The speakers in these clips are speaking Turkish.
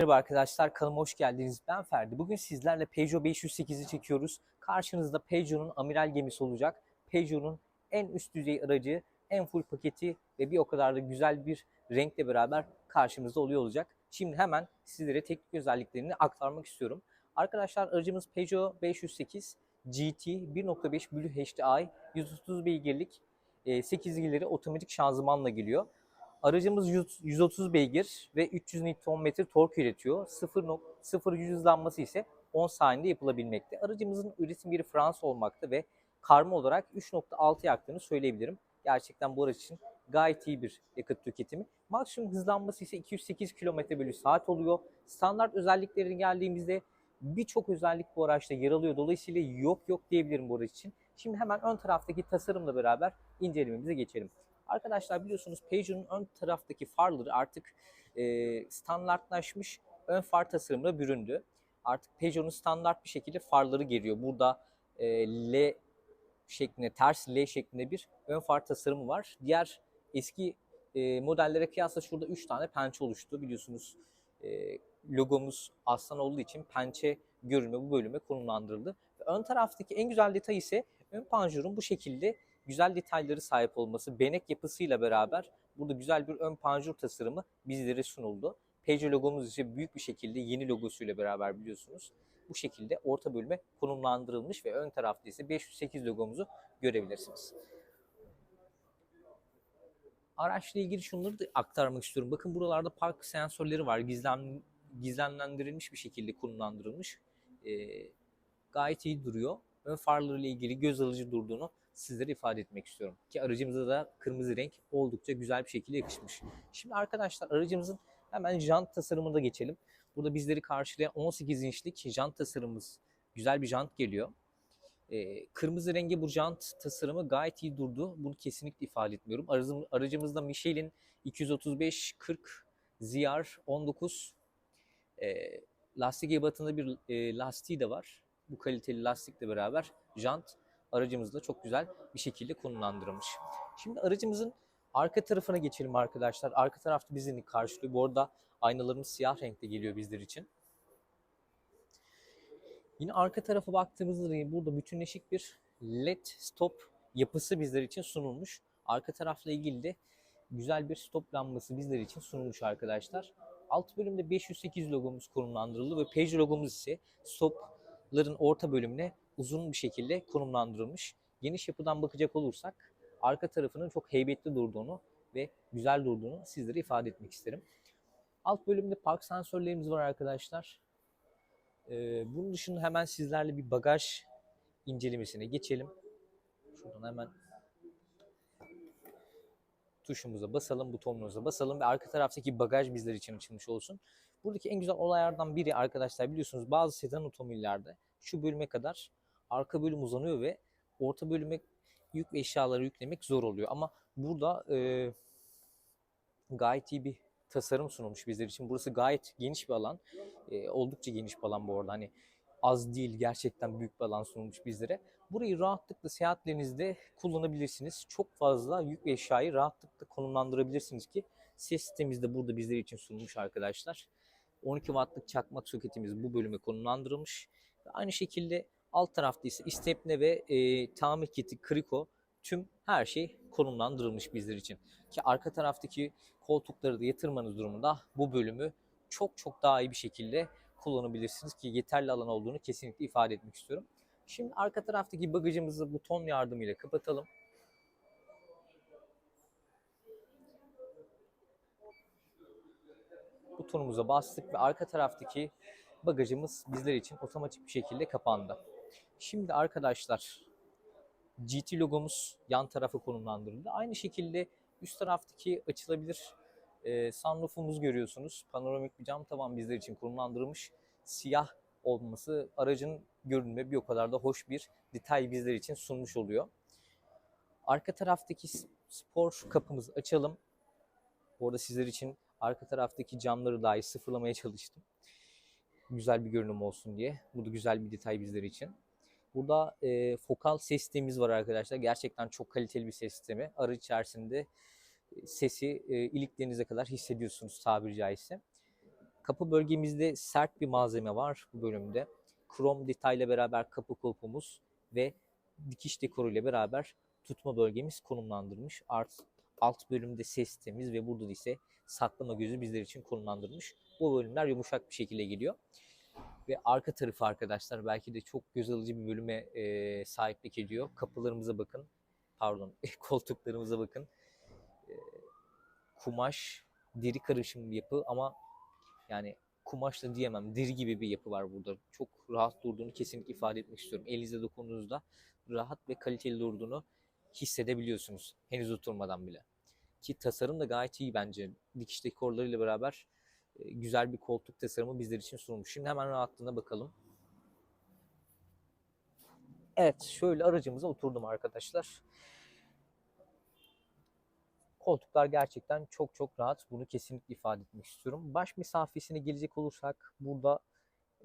Merhaba arkadaşlar kanalıma hoş geldiniz. Ben Ferdi. Bugün sizlerle Peugeot 508'i çekiyoruz. Karşınızda Peugeot'un amiral gemisi olacak. Peugeot'un en üst düzey aracı, en full paketi ve bir o kadar da güzel bir renkle beraber karşımızda oluyor olacak. Şimdi hemen sizlere teknik özelliklerini aktarmak istiyorum. Arkadaşlar aracımız Peugeot 508 GT 1.5 Blue HDI 130 beygirlik 8 ileri otomatik şanzımanla geliyor. Aracımız 100 130 beygir ve 300 Nm tork üretiyor. 0 0 100 hızlanması ise 10 saniyede yapılabilmekte. Aracımızın üretim yeri Fransa olmakta ve karma olarak 3.6 yaktığını söyleyebilirim. Gerçekten bu araç için gayet iyi bir yakıt tüketimi. Maksimum hızlanması ise 208 km bölü saat oluyor. Standart özelliklerine geldiğimizde birçok özellik bu araçta yer alıyor. Dolayısıyla yok yok diyebilirim bu araç için. Şimdi hemen ön taraftaki tasarımla beraber incelememize geçelim. Arkadaşlar biliyorsunuz Peugeot'un ön taraftaki farları artık e, standartlaşmış ön far tasarımına büründü. Artık Peugeot'un standart bir şekilde farları geliyor. Burada e, L şeklinde, ters L şeklinde bir ön far tasarımı var. Diğer eski e, modellere kıyasla şurada 3 tane pençe oluştu. Biliyorsunuz e, logomuz aslan olduğu için pençe görünme bu bölüme konumlandırıldı. Ön taraftaki en güzel detay ise ön panjurun bu şekilde güzel detayları sahip olması, benek yapısıyla beraber burada güzel bir ön panjur tasarımı bizlere sunuldu. Peugeot logomuz ise büyük bir şekilde yeni logosuyla beraber biliyorsunuz bu şekilde orta bölüme konumlandırılmış ve ön tarafta ise 508 logomuzu görebilirsiniz. Araçla ilgili şunları da aktarmak istiyorum. Bakın buralarda park sensörleri var. Gizlem, gizlemlendirilmiş bir şekilde konumlandırılmış. Ee, gayet iyi duruyor. Ön farlarıyla ilgili göz alıcı durduğunu sizlere ifade etmek istiyorum. Ki aracımıza da kırmızı renk oldukça güzel bir şekilde yakışmış. Şimdi arkadaşlar aracımızın hemen jant tasarımına da geçelim. Burada bizleri karşılayan 18 inçlik jant tasarımımız. Güzel bir jant geliyor. Ee, kırmızı rengi bu jant tasarımı gayet iyi durdu. Bunu kesinlikle ifade etmiyorum. Aracım, aracımızda Michelin 235-40 ZR 19 e, lastik ebatında bir e, lastiği de var. Bu kaliteli lastikle beraber jant aracımızda çok güzel bir şekilde konumlandırılmış. Şimdi aracımızın arka tarafına geçelim arkadaşlar. Arka tarafta bizi karşılıyor. Bu arada aynalarımız siyah renkte geliyor bizler için. Yine arka tarafa baktığımızda da burada bütünleşik bir led stop yapısı bizler için sunulmuş. Arka tarafla ilgili de güzel bir stop lambası bizler için sunulmuş arkadaşlar. Alt bölümde 508 logomuz konumlandırıldı ve Peugeot logomuz ise stopların orta bölümüne uzun bir şekilde konumlandırılmış. Geniş yapıdan bakacak olursak arka tarafının çok heybetli durduğunu ve güzel durduğunu sizlere ifade etmek isterim. Alt bölümde park sensörlerimiz var arkadaşlar. Ee, bunun dışında hemen sizlerle bir bagaj incelemesine geçelim. Şuradan hemen tuşumuza basalım, butonumuza basalım ve arka taraftaki bagaj bizler için açılmış olsun. Buradaki en güzel olaylardan biri arkadaşlar biliyorsunuz bazı sedan otomobillerde şu bölüme kadar arka bölüm uzanıyor ve orta bölüme yük ve eşyaları yüklemek zor oluyor. Ama burada e, gayet iyi bir tasarım sunulmuş bizler için. Burası gayet geniş bir alan. E, oldukça geniş bir alan bu arada. Hani az değil gerçekten büyük bir alan sunulmuş bizlere. Burayı rahatlıkla seyahatlerinizde kullanabilirsiniz. Çok fazla yük ve eşyayı rahatlıkla konumlandırabilirsiniz ki ses sistemimiz de burada bizler için sunulmuş arkadaşlar. 12 wattlık çakmak soketimiz bu bölüme konumlandırılmış. Aynı şekilde alt tarafta ise istepne ve e, tamir kiti, kriko tüm her şey konumlandırılmış bizler için. Ki arka taraftaki koltukları da yatırmanız durumunda bu bölümü çok çok daha iyi bir şekilde kullanabilirsiniz ki yeterli alan olduğunu kesinlikle ifade etmek istiyorum. Şimdi arka taraftaki bagajımızı buton yardımıyla kapatalım. Butonumuza bastık ve arka taraftaki bagajımız bizler için otomatik bir şekilde kapandı. Şimdi arkadaşlar GT logomuz yan tarafa konumlandırıldı. Aynı şekilde üst taraftaki açılabilir e, sunroofumuz görüyorsunuz. Panoramik bir cam tavan bizler için konumlandırılmış. Siyah olması aracın görünme bir o kadar da hoş bir detay bizler için sunmuş oluyor. Arka taraftaki spor kapımızı açalım. Orada sizler için arka taraftaki camları dahi sıfırlamaya çalıştım. Güzel bir görünüm olsun diye. Bu da güzel bir detay bizler için. Burada e, fokal ses sistemimiz var arkadaşlar. Gerçekten çok kaliteli bir ses sistemi. Arı içerisinde sesi e, iliklerinize kadar hissediyorsunuz tabiri caizse. Kapı bölgemizde sert bir malzeme var bu bölümde. Krom detayla beraber kapı kulpumuz ve dikiş dekoru ile beraber tutma bölgemiz konumlandırmış. Art, alt bölümde ses sistemimiz ve burada ise saklama gözü bizler için konumlandırmış. Bu bölümler yumuşak bir şekilde geliyor. Ve arka tarafı arkadaşlar belki de çok göz alıcı bir bölüme e, sahiplik ediyor. Kapılarımıza bakın. Pardon koltuklarımıza bakın. E, kumaş, deri karışım bir yapı ama yani kumaş da diyemem. Deri gibi bir yapı var burada. Çok rahat durduğunu kesinlikle ifade etmek istiyorum. Elinizde dokunduğunuzda rahat ve kaliteli durduğunu hissedebiliyorsunuz. Henüz oturmadan bile. Ki tasarım da gayet iyi bence. Dikiş dekorlarıyla beraber güzel bir koltuk tasarımı bizler için sunulmuş. Şimdi hemen rahatlığına bakalım. Evet, şöyle aracımıza oturdum arkadaşlar. Koltuklar gerçekten çok çok rahat. Bunu kesinlikle ifade etmek istiyorum. Baş mesafesine gelecek olursak burada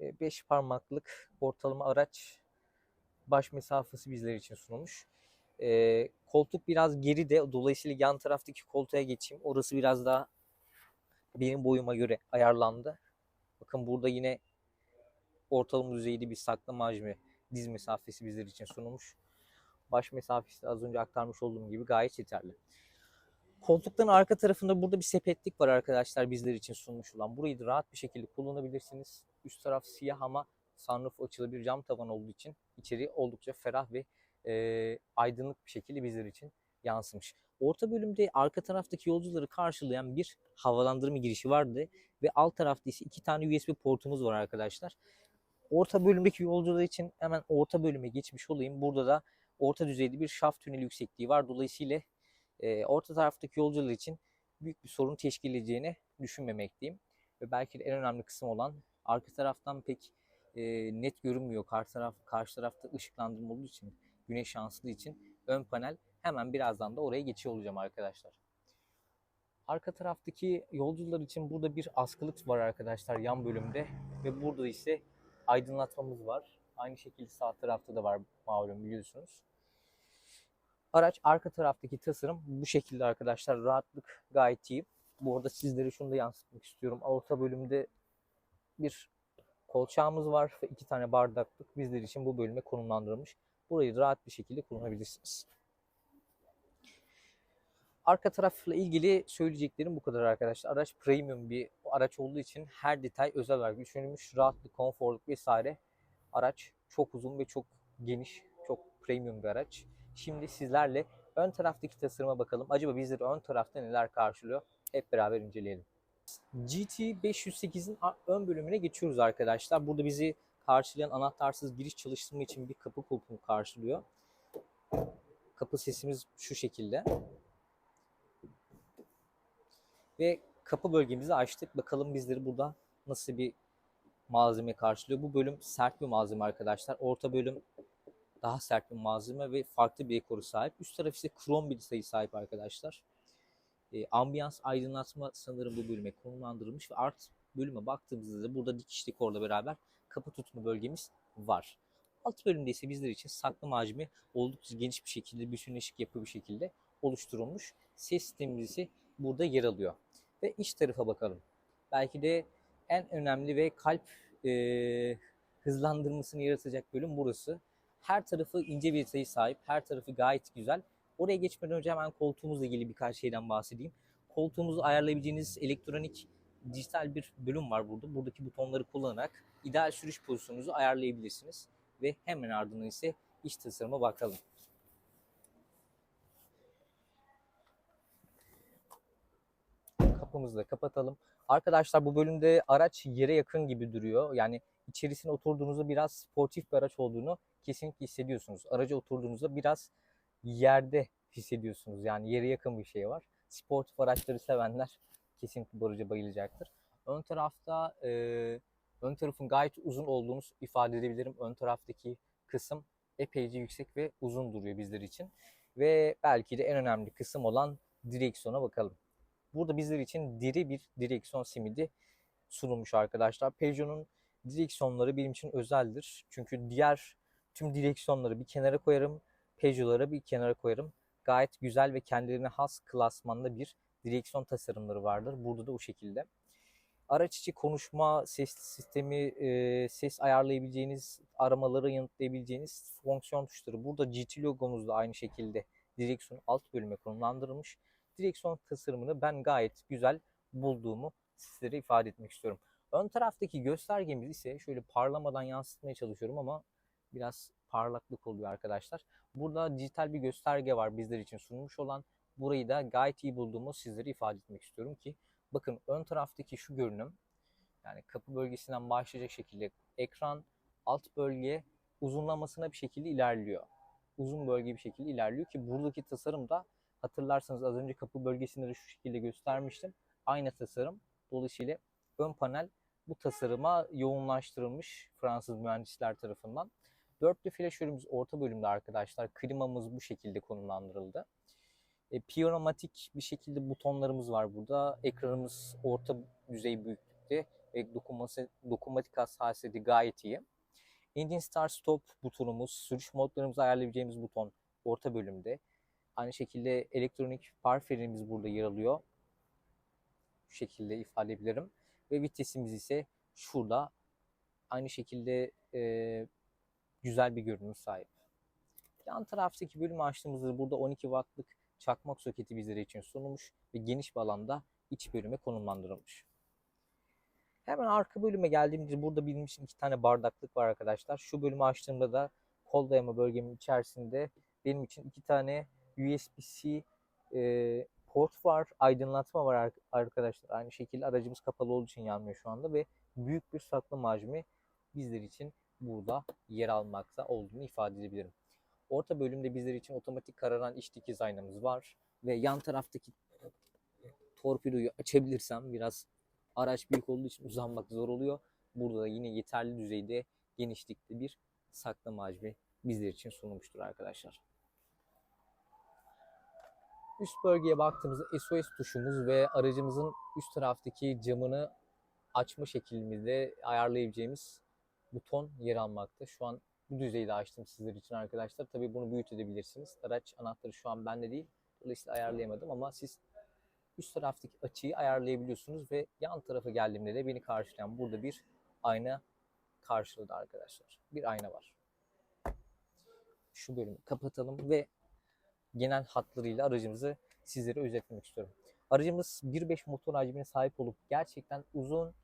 5 parmaklık ortalama araç baş mesafesi bizler için sunulmuş. E, koltuk biraz geride. Dolayısıyla yan taraftaki koltuğa geçeyim. Orası biraz daha benim boyuma göre ayarlandı. Bakın burada yine ortalama düzeyde bir saklama hacmi diz mesafesi bizler için sunulmuş. Baş mesafesi az önce aktarmış olduğum gibi gayet yeterli. Koltukların arka tarafında burada bir sepetlik var arkadaşlar bizler için sunmuş olan. Burayı da rahat bir şekilde kullanabilirsiniz. Üst taraf siyah ama sunroof açılabilir cam tavan olduğu için içeri oldukça ferah ve e, aydınlık bir şekilde bizler için yansımış. Orta bölümde arka taraftaki yolcuları karşılayan bir havalandırma girişi vardı ve alt tarafta ise iki tane USB portumuz var arkadaşlar. Orta bölümdeki yolcular için hemen orta bölüme geçmiş olayım. Burada da orta düzeyde bir şaft tüneli yüksekliği var. Dolayısıyla e, orta taraftaki yolcular için büyük bir sorun teşkil edeceğini düşünmemekteyim. Ve belki de en önemli kısım olan arka taraftan pek e, net görünmüyor. Karşı, taraf, karşı tarafta ışıklandırma olduğu için, güneş şanslı için ön panel hemen birazdan da oraya geçiyor olacağım arkadaşlar. Arka taraftaki yolcular için burada bir askılık var arkadaşlar yan bölümde ve burada ise aydınlatmamız var. Aynı şekilde sağ tarafta da var malum biliyorsunuz. Araç arka taraftaki tasarım bu şekilde arkadaşlar. Rahatlık gayet iyi. Bu arada sizlere şunu da yansıtmak istiyorum. Orta bölümde bir kolçağımız var ve iki tane bardaklık bizler için bu bölüme konumlandırılmış. Burayı rahat bir şekilde kullanabilirsiniz. Arka tarafla ilgili söyleyeceklerim bu kadar arkadaşlar. Araç premium bir araç olduğu için her detay özel olarak düşünülmüş. Rahatlık, konforluk vesaire. Araç çok uzun ve çok geniş, çok premium bir araç. Şimdi sizlerle ön taraftaki tasarıma bakalım. Acaba bizleri ön tarafta neler karşılıyor? Hep beraber inceleyelim. GT 508'in ön bölümüne geçiyoruz arkadaşlar. Burada bizi karşılayan anahtarsız giriş çalıştırma için bir kapı kulpunu karşılıyor. Kapı sesimiz şu şekilde. Ve kapı bölgemizi açtık. Bakalım bizleri burada nasıl bir malzeme karşılıyor. Bu bölüm sert bir malzeme arkadaşlar. Orta bölüm daha sert bir malzeme ve farklı bir dekoru sahip. Üst taraf ise krom bir detayı sahip arkadaşlar. E, ambiyans aydınlatma sanırım bu bölüme konumlandırılmış ve art bölüme baktığımızda da burada dikiş dekorla beraber kapı tutma bölgemiz var. Alt bölümde ise bizler için saklama hacmi oldukça geniş bir şekilde bütünleşik yapı bir şekilde oluşturulmuş. Ses sistemimiz ise burada yer alıyor. Ve iç tarafa bakalım. Belki de en önemli ve kalp e, hızlandırmasını yaratacak bölüm burası. Her tarafı ince bir detayı sahip. Her tarafı gayet güzel. Oraya geçmeden önce hemen koltuğumuzla ilgili birkaç şeyden bahsedeyim. Koltuğumuzu ayarlayabileceğiniz elektronik dijital bir bölüm var burada. Buradaki butonları kullanarak ideal sürüş pozisyonunuzu ayarlayabilirsiniz. Ve hemen ardından ise iç tasarıma bakalım. Kapımızı da kapatalım. Arkadaşlar bu bölümde araç yere yakın gibi duruyor. Yani içerisine oturduğunuzda biraz sportif bir araç olduğunu kesinlikle hissediyorsunuz. Araca oturduğunuzda biraz yerde hissediyorsunuz. Yani yere yakın bir şey var. Sportif araçları sevenler kesinlikle bu araca bayılacaktır. Ön tarafta e, ön tarafın gayet uzun olduğunu ifade edebilirim. Ön taraftaki kısım epeyce yüksek ve uzun duruyor bizler için. Ve belki de en önemli kısım olan direksiyona bakalım. Burada bizler için diri bir direksiyon simidi sunulmuş arkadaşlar. Peugeot'un direksiyonları benim için özeldir. Çünkü diğer tüm direksiyonları bir kenara koyarım. Peugeot'ları bir kenara koyarım. Gayet güzel ve kendilerine has klasmanda bir direksiyon tasarımları vardır. Burada da o şekilde. Araç içi konuşma ses sistemi, e, ses ayarlayabileceğiniz, aramaları yanıtlayabileceğiniz fonksiyon tuşları. Burada GT logomuz da aynı şekilde direksiyon alt bölüme konumlandırılmış. Direksiyon tasarımını ben gayet güzel bulduğumu sizlere ifade etmek istiyorum. Ön taraftaki göstergemiz ise şöyle parlamadan yansıtmaya çalışıyorum ama biraz parlaklık oluyor arkadaşlar. Burada dijital bir gösterge var bizler için sunmuş olan. Burayı da gayet iyi bulduğumu sizlere ifade etmek istiyorum ki bakın ön taraftaki şu görünüm yani kapı bölgesinden başlayacak şekilde ekran alt bölge uzunlamasına bir şekilde ilerliyor. Uzun bölge bir şekilde ilerliyor ki buradaki tasarım da hatırlarsanız az önce kapı bölgesinde de şu şekilde göstermiştim. Aynı tasarım. Dolayısıyla ön panel bu tasarıma yoğunlaştırılmış Fransız mühendisler tarafından. Dörtlü flaşörümüz orta bölümde arkadaşlar. Klimamız bu şekilde konumlandırıldı. E, piyanomatik bir şekilde butonlarımız var burada. Ekranımız orta düzey büyüklükte ve dokunması, dokunmatik hassasiyeti gayet iyi. Engine Start Stop butonumuz, sürüş modlarımızı ayarlayabileceğimiz buton orta bölümde. Aynı şekilde elektronik far frenimiz burada yer alıyor. Şu şekilde ifade edebilirim. Ve vitesimiz ise şurada. Aynı şekilde e, güzel bir görünüm sahip. Yan taraftaki bölümü açtığımızda burada 12 wattlık çakmak soketi bizlere için sunulmuş ve geniş bir alanda iç bölüme konumlandırılmış. Hemen arka bölüme geldiğimizde burada benim için iki tane bardaklık var arkadaşlar. Şu bölümü açtığımda da kol dayama bölgemin içerisinde benim için iki tane USB-C e, port var, aydınlatma var ar- arkadaşlar. Aynı şekilde aracımız kapalı olduğu için yanmıyor şu anda ve büyük bir saklama hacmi bizler için burada yer almakta olduğunu ifade edebilirim. Orta bölümde bizler için otomatik kararan iç dikiz aynamız var ve yan taraftaki torpidoyu açabilirsem biraz araç büyük olduğu için uzanmak zor oluyor. Burada da yine yeterli düzeyde genişlikte bir saklama hacmi bizler için sunulmuştur arkadaşlar. Üst bölgeye baktığımızda SOS tuşumuz ve aracımızın üst taraftaki camını açma şeklimizde ayarlayabileceğimiz buton yer almakta. Şu an bu düzeyde açtım sizler için arkadaşlar. Tabii bunu büyütebilirsiniz. Araç anahtarı şu an bende değil. Dolayısıyla ayarlayamadım ama siz üst taraftaki açıyı ayarlayabiliyorsunuz ve yan tarafa geldiğimde de beni karşılayan burada bir ayna karşıladı arkadaşlar. Bir ayna var. Şu bölümü kapatalım ve genel hatlarıyla aracımızı sizlere özetlemek istiyorum. Aracımız 1.5 motor hacmine sahip olup gerçekten uzun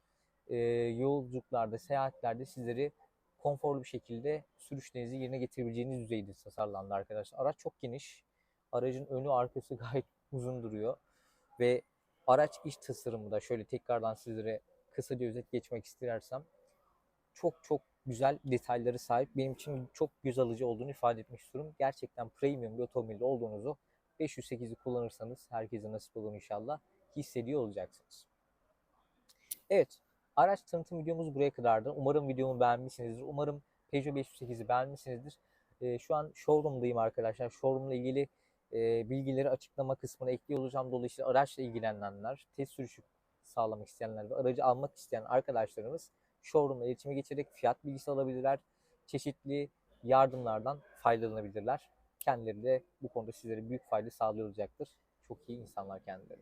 e, yolculuklarda, seyahatlerde sizleri konforlu bir şekilde sürüşlerinizi yerine getirebileceğiniz düzeyde tasarlandı arkadaşlar. Araç çok geniş. Aracın önü arkası gayet uzun duruyor. Ve araç iç tasarımı da şöyle tekrardan sizlere kısaca özet geçmek istersem çok çok güzel detayları sahip. Benim için çok göz alıcı olduğunu ifade etmek istiyorum. Gerçekten premium bir otomobilde olduğunuzu 508'i kullanırsanız herkese nasip olur inşallah hissediyor olacaksınız. Evet, araç tanıtım videomuz buraya kadardı. Umarım videomu beğenmişsinizdir. Umarım Peugeot 508'i beğenmişsinizdir. Ee, şu an showroom'dayım arkadaşlar. Showroom'la ilgili e, bilgileri açıklama kısmına ekliyor olacağım. Dolayısıyla araçla ilgilenenler, test sürüşü sağlamak isteyenler ve aracı almak isteyen arkadaşlarımız showroom'la iletişime geçerek fiyat bilgisi alabilirler. Çeşitli yardımlardan faydalanabilirler. Kendileri de bu konuda sizlere büyük fayda sağlıyor olacaktır. Çok iyi insanlar kendileri.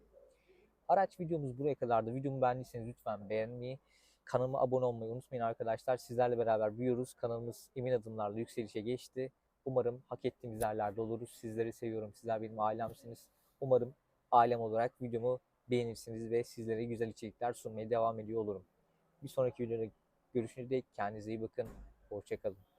Araç videomuz buraya kadardı. Videomu beğendiyseniz lütfen beğenmeyi, kanalıma abone olmayı unutmayın arkadaşlar. Sizlerle beraber büyüyoruz. Kanalımız emin adımlarla yükselişe geçti. Umarım hak ettiğimiz yerlerde oluruz. Sizleri seviyorum. Sizler benim ailemsiniz. Umarım ailem olarak videomu beğenirsiniz ve sizlere güzel içerikler sunmaya devam ediyor olurum. Bir sonraki videoda görüşürüz. Kendinize iyi bakın. Hoşçakalın.